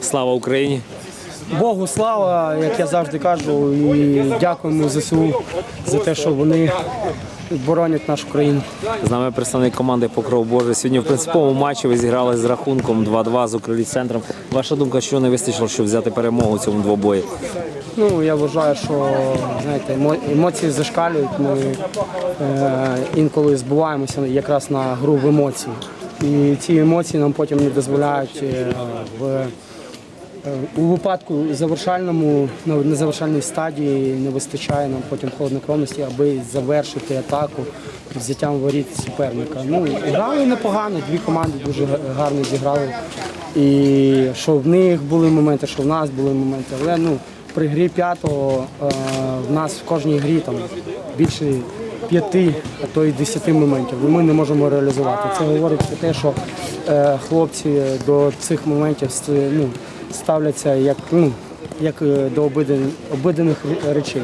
Слава Україні! Богу слава, як я завжди кажу, і дякуємо ЗСУ за те, що вони боронять нашу країну. З нами представник команди Покров Божий. Сьогодні в принциповому матчі ви зіграли з рахунком 2-2 з Укрліцентром. Ваша думка, що не вистачило, щоб взяти перемогу у цьому двобої? Ну я вважаю, що знаєте, емо- емоції зашкалюють. Ми е, інколи збуваємося якраз на гру в емоції. І ці емоції нам потім не дозволяють е, в е, у випадку завершальному на на завершальній стадії не вистачає нам потім холоднокровності, аби завершити атаку взяттям воріт суперника. Ну грали непогано, дві команди дуже гарно зіграли. І що в них були моменти, що в нас були моменти. Але ну при грі п'ятого е, в нас в кожній грі там більше п'яти, а то й десяти моментів. І ми не можемо реалізувати. Це говорить про те, що е, хлопці до цих моментів ну, ставляться як, ну, як е, до обиден- обидених речей.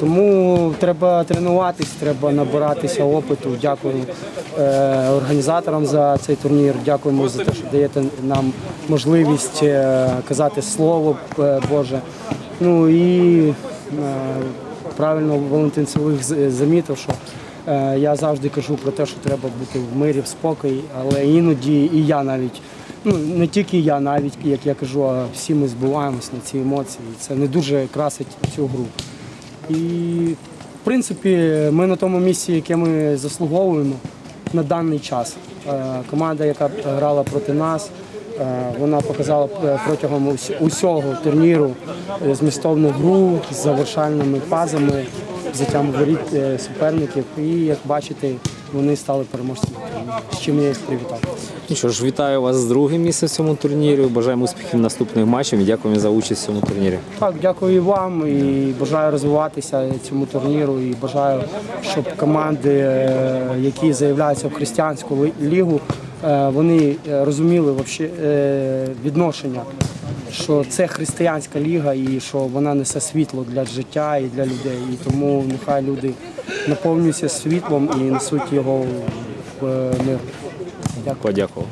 Тому треба тренуватись, треба набиратися опиту. Дякую е, організаторам за цей турнір. Дякуємо за те, що даєте нам можливість е, казати слово е, Боже. Ну і е, правильно Валентин Силих замітив, що е, я завжди кажу про те, що треба бути в мирі, в спокої, але іноді і я навіть. Ну не тільки я, навіть як я кажу, а всі ми збиваємось на ці емоції. Це не дуже красить цю гру. І в принципі, ми на тому місці, яке ми заслуговуємо на даний час. Е, Команда, яка грала проти нас, е, вона показала е, протягом усього турніру змістовну гру з завершальними фазами, взяттям воріт суперників. І як бачите, вони стали переможцями. З чим я їх привітав. Ну що ж, вітаю вас з другим місцем в цьому турнірі. Бажаємо успіхів наступних матчів і дякуємо за участь в цьому турнірі. Так, дякую вам і бажаю розвиватися цьому турніру. І бажаю, щоб команди, е, які заявляються в християнську лігу, е, вони е, розуміли відношення, що це християнська ліга і що вона несе світло для життя і для людей. І тому нехай люди наповнюються світлом і несуть його в мир. Подякував.